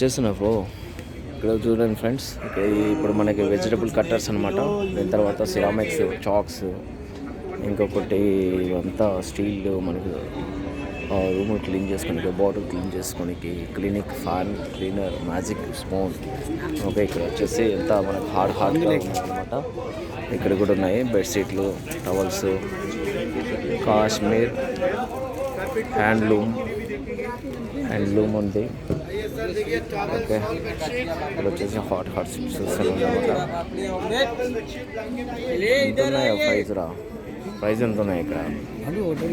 చేస్తున్నా బ్రో ఇక్కడ చూడండి ఫ్రెండ్స్ ఇక్కడ ఇప్పుడు మనకి వెజిటబుల్ కట్టర్స్ అనమాట దాని తర్వాత సిరామిక్స్ చాక్స్ ఇంకొకటి ఇవంతా స్టీల్ మనకి రూమ్ క్లీన్ చేసుకోనికి bottle clean చేసుకోనికి clinic fan cleaner magic spoon okay ఇక్కడ వచ్చేసి ఎంత మనకు హార్డ్ హార్డ్గా అనమాట ఇక్కడ కూడా ఉన్నాయి బెడ్షీట్లు టవల్స్ కాశ్మీర్ హ్యాండ్లూమ్ హ్యాండ్లూమ్ ఉంది. ఓకే ఇక్కడ వచ్చేసి హాట్ హాట్ చిప్స్ అనమాట ఎంత ఉన్నాయో ప్రైస్ రా ప్రైస్ ఎంత ఉన్నాయి ఇక్కడ అది ఒకటి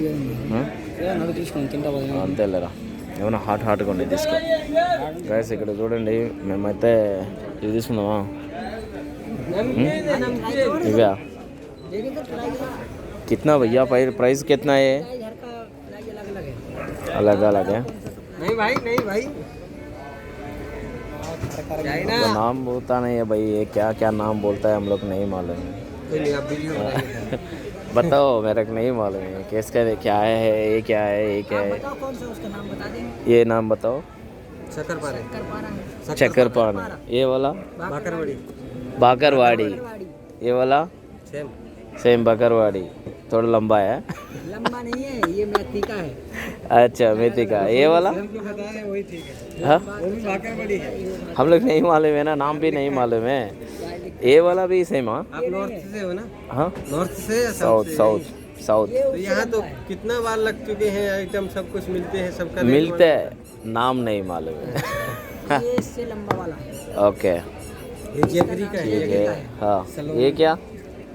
ఆ? నడు తీసుకొని తింటా పోయి అంతేలేరా ఏమైనా హాట్ హాట్గా ఉండి తీసుకో గైస్ ఇక్కడ చూడండి మేమైతే ఇది తీసుకుందామా हम्म? ఇవా कितना भैया प्राइ- प्राइस कितना है अलग अलग है नहीं भाई नहीं भाई तो नाम बोलता नहीं है भाई ये क्या क्या नाम बोलता है हम लोग नहीं मालूम। है? बताओ मेरे को नहीं मालूम है। किसका क्या है ये क्या है ये क्या है? कौन सा उसका नाम बता दें। ये नाम बताओ। है। चक्कर पान ये वाला? बाकरवाड़ी बाकरवाड़ी ये वाला? सेम। सेम बकरवाड़ी थोड़ा लंबा है। लंबा नहीं है ये मेथी का है। अच्छा मेथी का। ये वाला? है हाँ। वो भी बाकरवाड़ी है। हम लोग नहीं मालूम है ना नाम भी नहीं मालूम है। ये वाला भी सेम हाँ? आप नॉर्थ से हो ना? हाँ? नॉर्थ से साउथ साउथ साउथ तो यहाँ तो कितना बार लग चुके हैं आइटम सब कुछ मिलते हैं सबका मिलते हैं नाम नहीं मालूम है। ये इससे लंबा वाला। ओके ये का है ठीक है हाँ। ये क्या?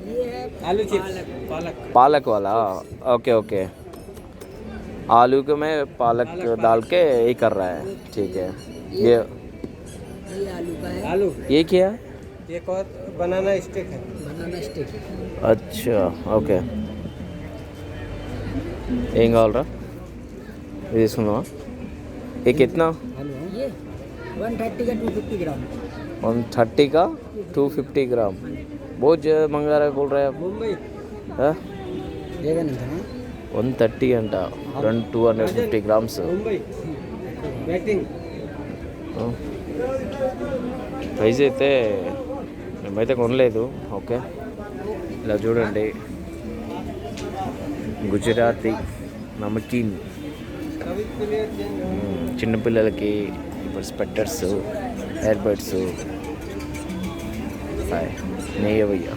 ये है आलू चिप्स पालक। पालक वाला ओके ओके आलू को में पालक डाल के ये कर रहा है ठीक है ये ये आलू का है आलू ये क्या एक और बनाना स्टिक है बनाना स्टिक अच्छा ఓకే ఏం కావాలరా ఇది తీసుకుందామా ये कितना ये वन थर्टी का two fifty gram one thirty का टू फिफ्टी ग्राम बहुत ज़्यादा मंगा रहे बोल रहे हैं मुंबई आप जगह नहीं था ना వన్ థర్టీ అంట. రెండు two hundred fifty grams price అయితే మేమైతే కొనలేదు. ఓకే. ఇలా చూడండి. గుజరాతీ నమకీన్. చిన్నపిల్లలకి ఇప్పుడు స్పెట్టర్స్ ఎయిర్బడ్స్ హాయ్. నెయ్యవయ్యా.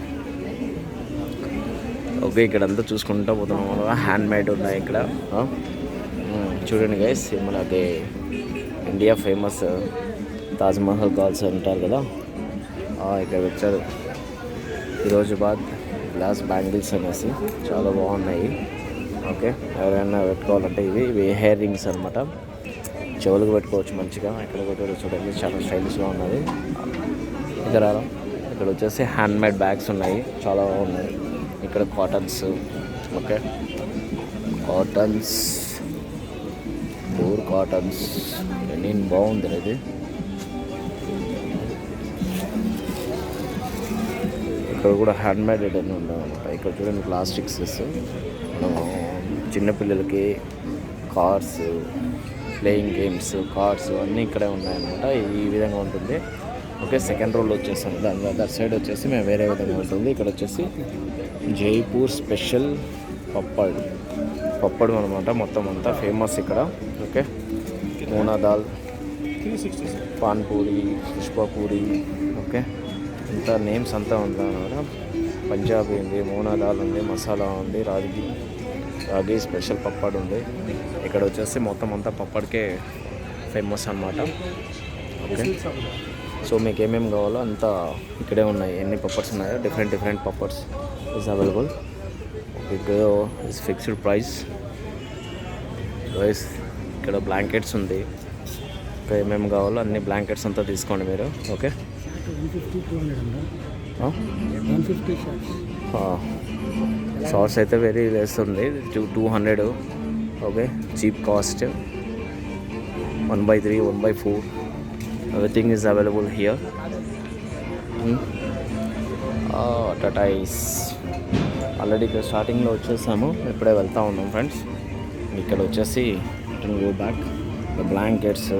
ఓకే ఇక్కడ అంతా చూసుకుంటా పోతున్నాం హ్యాండ్ మేడ్ ఉన్నాయి ఇక్కడ. చూడండి గైస్ మనకి ఇండియా ఫేమస్ తాజ్మహల్ కాల్స్ అంటారు కదా? ఇక్కడ వచ్చారు. ఈరోజు బాద్ గ్లాస్ బ్యాంగిల్స్ అనేసి చాలా బాగున్నాయి. ఓకే ఎవరైనా పెట్టుకోవాలంటే ఇవి ఇవి హెయిర్ రింగ్స్ అనమాట చెవులకు పెట్టుకోవచ్చు మంచిగా. ఇక్కడ కూడా చూడండి చాలా స్టైలిష్గా ఉన్నది. ఇక్కడ ఇక్కడ వచ్చేసి హ్యాండ్ మేడ్ బ్యాగ్స్ ఉన్నాయి చాలా బాగున్నాయి. ఇక్కడ cottons okay. Cottons pure cottons. నేను బాగుంది ఇది. ఇక్కడ కూడా హ్యాండ్ మేడ్ అని ఉండవన్నమాట ఇక్కడ చూడండి ప్లాస్టిక్స్ మనము చిన్నపిల్లలకి కార్స్ ప్లేయింగ్ గేమ్స్ కార్స్ అన్నీ ఇక్కడే ఉన్నాయన్నమాట. ఈ విధంగా ఉంటుంది. ఓకే సెకండ్ రోల్ వచ్చేసాం. దాని అదర్ సైడ్ వచ్చేసి మేము వేరే విధంగా ఉంటుంది. ఇక్కడ వచ్చేసి జైపూర్ స్పెషల్ పప్పడ్. పప్పడు అనమాట మొత్తం అంతా ఫేమస్ ఇక్కడ. ఓకే? మూనా దాల్ పాన్పూరి పుష్పపూరి ఓకే? ఇంత నేమ్స్ అంతా ఉందన్నమాట పంజాబీ ఉంది మోనా దాల్ ఉంది మసాలా ఉంది రాగి రాగి స్పెషల్ పప్పడ్ ఉంది. ఇక్కడ వచ్చేసి మొత్తం అంతా పప్పడికే ఫేమస్ అన్నమాట. ఓకే? సో మీకు ఏమేమి కావాలో అంతా ఇక్కడే ఉన్నాయి. ఎన్ని పప్పర్స్ ఉన్నాయో డిఫరెంట్ డిఫరెంట్ పప్పర్స్ is available. Okay Goyo is fixed price. Guys ఇక్కడ బ్లాంకెట్స్ ఉంది. ఇంకా ఏమేమి కావాలో అన్ని బ్లాంకెట్స్ అంతా తీసుకోండి మీరు. ఓకే సాస్ అయితే వెరీ లెస్ ఉంది. Two two hundred okay cheap cost one by three one by four everything is available here tortoise already ఇక్కడ స్టార్టింగ్లో వచ్చేసాము. ఇప్పుడే వెళ్తూ ఉన్నాం ఫ్రెండ్స్. ఇక్కడ వచ్చేసి గో బ్యాక్. బ్లాంకెట్స్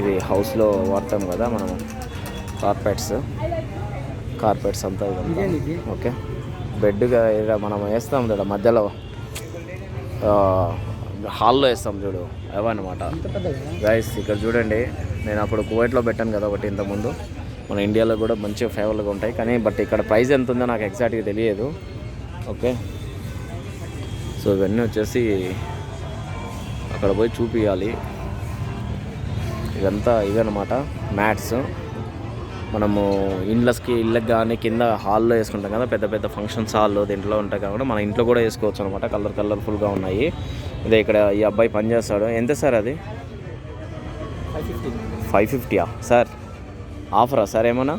ఇది హౌస్లో వాడతాం కదా మనం. కార్పెట్స్ కార్పెట్స్ అంతా ఇది? ఓకే. బెడ్గా ఇలా మనం వేస్తాం చూడ మధ్యలో. హాల్లో వేస్తాం చూడు. అవన్నమాట. గైస్ ఇక్కడ చూడండి. నేను అప్పుడు కువైట్లో పెట్టాను కదా ఒకటి ఇంతకుముందు. మన ఇండియాలో కూడా మంచిగా ఫేవర్గా ఉంటాయి. కానీ బట్ ఇక్కడ ప్రైస్ ఎంత ఉందో నాకు ఎగ్జాక్ట్గా తెలియదు. ఓకే. సో ఇవన్నీ వచ్చేసి అక్కడ పోయి చూపించాలి ఇదంతా ఇవన్నమాట మ్యాట్స్. మనము ఇండ్లస్కి ఇళ్ళకి కానీ కింద హాల్లో వేసుకుంటాం కదా పెద్ద పెద్ద ఫంక్షన్స్ హాల్లో దీంట్లో ఉంటాయి కాబట్టి మన ఇంట్లో కూడా వేసుకోవచ్చు అనమాట కలర్ కలర్ఫుల్గా ఉన్నాయి. ఇదే ఇక్కడ ఈ అబ్బాయి పని చేస్తాడు. ఎంత సార్ అది? Five fifty. ఫైవ్ ఫిఫ్టీయా? సార్ ఆఫరా సార్ ఏమన్నా?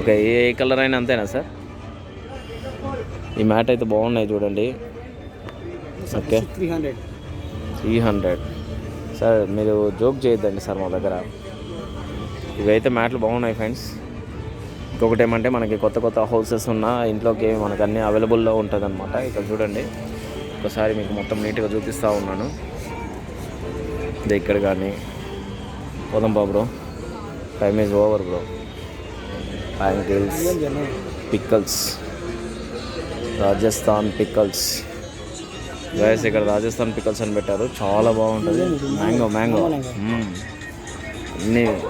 ఓకే ఏ కలర్ అయినా అంతేనా సార్? ఈ మ్యాట్ అయితే బాగున్నాయి చూడండి. Okay. Three hundred. Three hundred. Sir మీరు జోక్ చేయొద్దండి సార్ మా దగ్గర. ఇవైతే మ్యాట్లు బాగున్నాయి ఫ్రెండ్స్. ఇంకొకటి ఏమంటే మనకి కొత్త కొత్త హౌసెస్ ఉన్న ఇంట్లోకి మనకు అన్నీ అవైలబుల్లో ఉంటుంది అనమాట ఇక్కడ చూడండి. ఒకసారి మీకు మొత్తం నీట్గా చూపిస్తూ ఉన్నాను. ఇది ఇక్కడ కానీ. పోదాం బా bro. Time is over bro. Ankles pickles Rajasthan pickles guys ఇక్కడ రాజస్థాన్ పిక్కల్స్ అని పెట్టారు. చాలా బాగుంటుంది. Mango mango hmm. అన్నీ.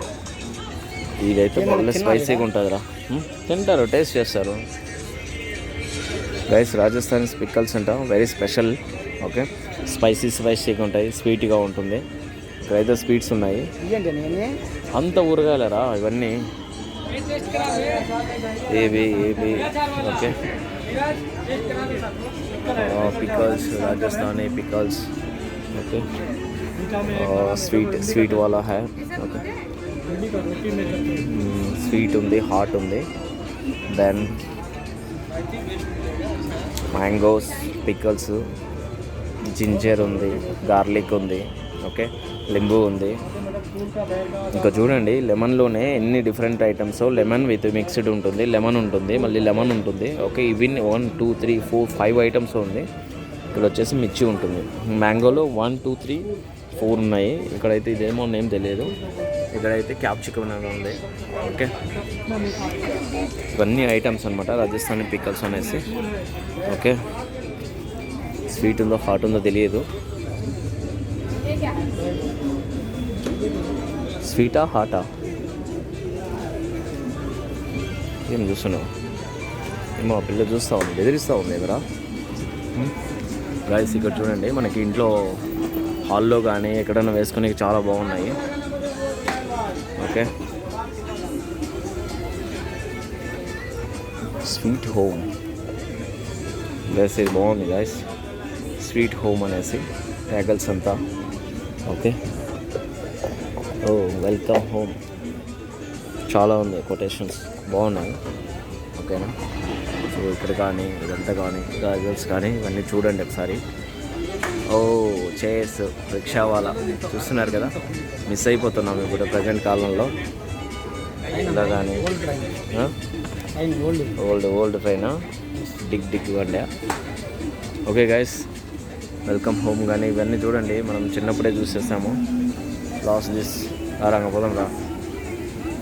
ఇదైతే బాగా స్పైసీగా ఉంటుందిరా. మ్మ్. తింటారు టేస్ట్ చేస్తారు. గైస్ రాజస్థాన్ పిక్కల్స్ అంట వెరీ స్పెషల్ ఓకే స్పైసీ స్పైసీగా ఉంటాయి స్వీట్గా ఉంటుంది. ఇక్కడైతే స్వీట్స్ ఉన్నాయి. అంత ఊరగాయలరా ఇవన్నీ? ఏవి ఏవి okay pickles Rajasthani pickles okay sweet sweet వాలా హై ఓకే స్వీట్ ఉంది హాట్ ఉంది దెన్ మ్యాంగోస్ పికల్స్ జింజర్ ఉంది గార్లిక్ ఉంది ఓకే లింబు ఉంది ఇంకా చూడండి లెమన్లోనే ఎన్ని different items lemon with mixed ఉంటుంది లెమన్ ఉంటుంది మళ్ళీ లెమన్ ఉంటుంది. ఓకే ఇవి one two three four five items ఉంది. ఇక్కడ వచ్చేసి మిర్చి ఉంటుంది. మ్యాంగోలో వన్ టూ త్రీ ఫోర్ ఉన్నాయి. ఇక్కడైతే ఇదేమో నేమ్ తెలియదు. ఇక్కడైతే క్యాప్సికమ్ అనేది ఉంది. ఓకే ఇవన్నీ ఐటమ్స్ అనమాట రాజస్థానీ పికల్స్ అనేసి. ఓకే స్వీట్ ఉందో హాట్ ఉందో తెలియదు. స్వీటా హాటా? ఏం చూస్తున్నావు? ఏమో పిల్ల చూస్తూ ఉంది బెదిరిస్తూ ఉంది ఎదురా. గాయస్ ఇక్కడ చూడండి మనకి ఇంట్లో హాల్లో కానీ ఎక్కడైనా వేసుకునే చాలా బాగున్నాయి. ఓకే. స్వీట్ హోమ్ గైస్ ఇది బాగుంది గాయస్ స్వీట్ హోమ్ అనేసి ట్యాగల్స్ అంతా. ఓకే. ఓ వెల్కమ్ హోమ్ చాలా ఉంది కొటేషన్స్ బాగున్నాయి. ఓకేనా? సో ఇక్కడ కానీ ఇదంతా కానీ గాజల్స్ కానీ ఇవన్నీ చూడండి ఒకసారి. ఓ చైర్స్ రిక్షా వాళ్ళ చూస్తున్నారు కదా? మిస్ అయిపోతున్నాం ఇప్పుడు ప్రజెంట్ కాలంలో. ఇలా కానీ old old train dig dig వండా okay guys welcome home కానీ ఇవన్నీ చూడండి. మనం చిన్నప్పుడే చూసేస్తాము లాస్ట్ దిస్ రాంగ పోదాం தம்பி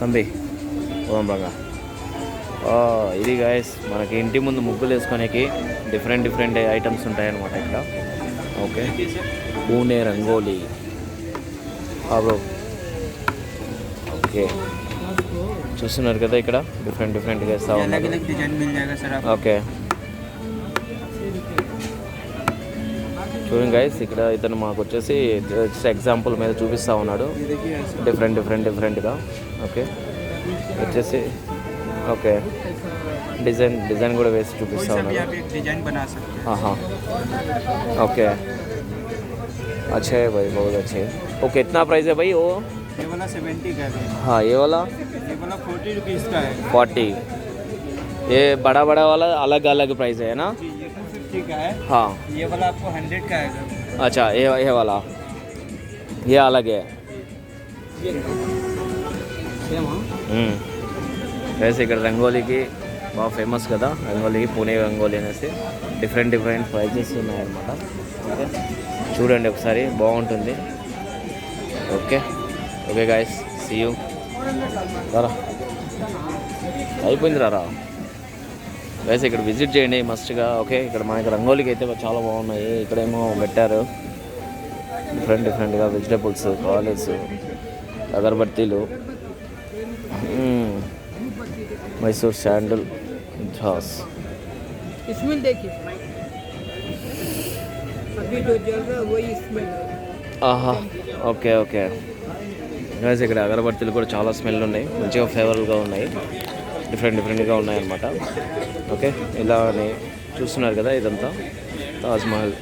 తంబి ఓ ఇది గాయస్ మనకి ఇంటి ముందు ముగ్గులు వేసుకునేకి డిఫరెంట్ డిఫరెంట్ ఐటమ్స్ ఉంటాయన్నమాట ఇక్కడ okay Pune rangoli bro okay చూస్తున్నారు కదా ఇక్కడ డిఫరెంట్ డిఫరెంట్గా వేస్తా ఓకే చూడండి గైస్ ఇక్కడ ఇతను మాకు వచ్చేసి జస్ట్ ఎగ్జాంపుల్ మీద చూపిస్తూ ఉన్నాడు ये देखिए ऐसा డిఫరెంట్ డిఫరెంట్ డిఫరెంట్గా ఓకే వచ్చేసి ఓకే డిజైన్ డిజైన్ కూడా వేసి చూపిస్తూ कोई सा भी ఉన్నాడు आप एक डिजाइन बना सकते हैं हाँ हाँ ओके अच्छा है भाई बहुत अच्छे है वो कितना प्राइस है भाई वो ये वाला सेवेंटी का है हाँ ये वाला ये वाला फोर्टी रुपीज़ का है फोर्टी ये बड़ा बड़ा वाला अलग अलग प्राइस है ना जी ये टू फिफ्टी का है हाँ ये वाला आपको हंड्रेड का आएगा अच्छा ये ये वाला ये अलग है సేమా మ్మ్. వేసి ఇక్కడ రంగోలీకి బాగా ఫేమస్ కదా రంగోలీకి పూణే రంగోలీ అనేసి డిఫరెంట్ డిఫరెంట్ ప్రైజెస్ ఉన్నాయన్నమాట ఓకే చూడండి ఒకసారి బాగుంటుంది okay okay guys see you రారా అయిపోయింది రారా వేసి ఇక్కడ విజిట్ చేయండి మస్ట్గా ఓకే ఇక్కడ మనకి రంగోలికి అయితే చాలా బాగున్నాయి. ఇక్కడేమో పెట్టారు. డిఫరెంట్ డిఫరెంట్గా వెజిటేబుల్స్ కాలేజ్ అగరబత్తీలు. మైసూర్ శాండల్ జాస్ ఆహా ఓకే ఓకే ఇక్కడ అగరబత్తీలు కూడా చాలా స్మెల్ ఉన్నాయి. మంచిగా ఫేవరబుల్గా ఉన్నాయి. డిఫరెంట్ డిఫరెంట్గా ఉన్నాయి అన్నమాట ఓకే? ఇలా అని చూస్తున్నారు కదా ఇదంతా. తాజ్మహల్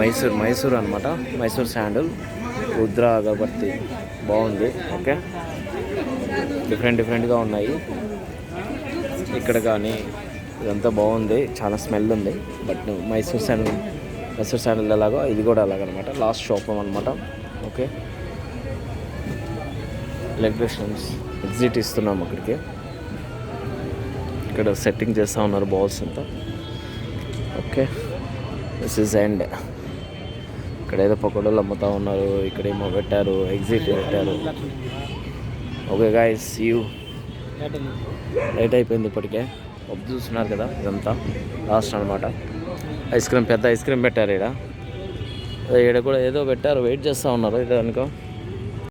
మైసూర్ మైసూర్ అనమాట మైసూర్ శాండల్. రుద్ర అగరబత్తి. బాగుంది. ఓకే? డిఫరెంట్ డిఫరెంట్గా ఉన్నాయి. ఇక్కడ కానీ ఇదంతా బాగుంది. చాలా స్మెల్ ఉంది. But Mysore sandal Mysore sandal ఎలాగో ఇది కూడా అలాగనమాట. లాస్ట్ షాప్ అనమాట ఓకే? ఎలక్ట్రీషియన్స్. ఎగ్జిట్ ఇస్తున్నాం అక్కడికి. ఇక్కడ సెట్టింగ్ చేస్తూ ఉన్నారు బాల్స్ అంతా. ఓకే దిస్ ఇస్ ఎండ్ ఇక్కడ ఏదో పకోడోలు అమ్ముతూ ఉన్నారు ఇక్కడేమో పెట్టారు ఎగ్జిట్ పెట్టారు. ఓకే గాయస్ యూ లేట్ అయిపోయింది ఇప్పటికే. ఒబ్బు చూస్తున్నారు కదా ఇదంతా. లాస్ట్ అనమాట ఐస్ క్రీమ్ పెద్ద ఐస్ క్రీమ్ పెట్టారు ఇక్కడ ఈడ కూడా ఏదో పెట్టారు వెయిట్ చేస్తూ ఉన్నారు ఇది అనుకో.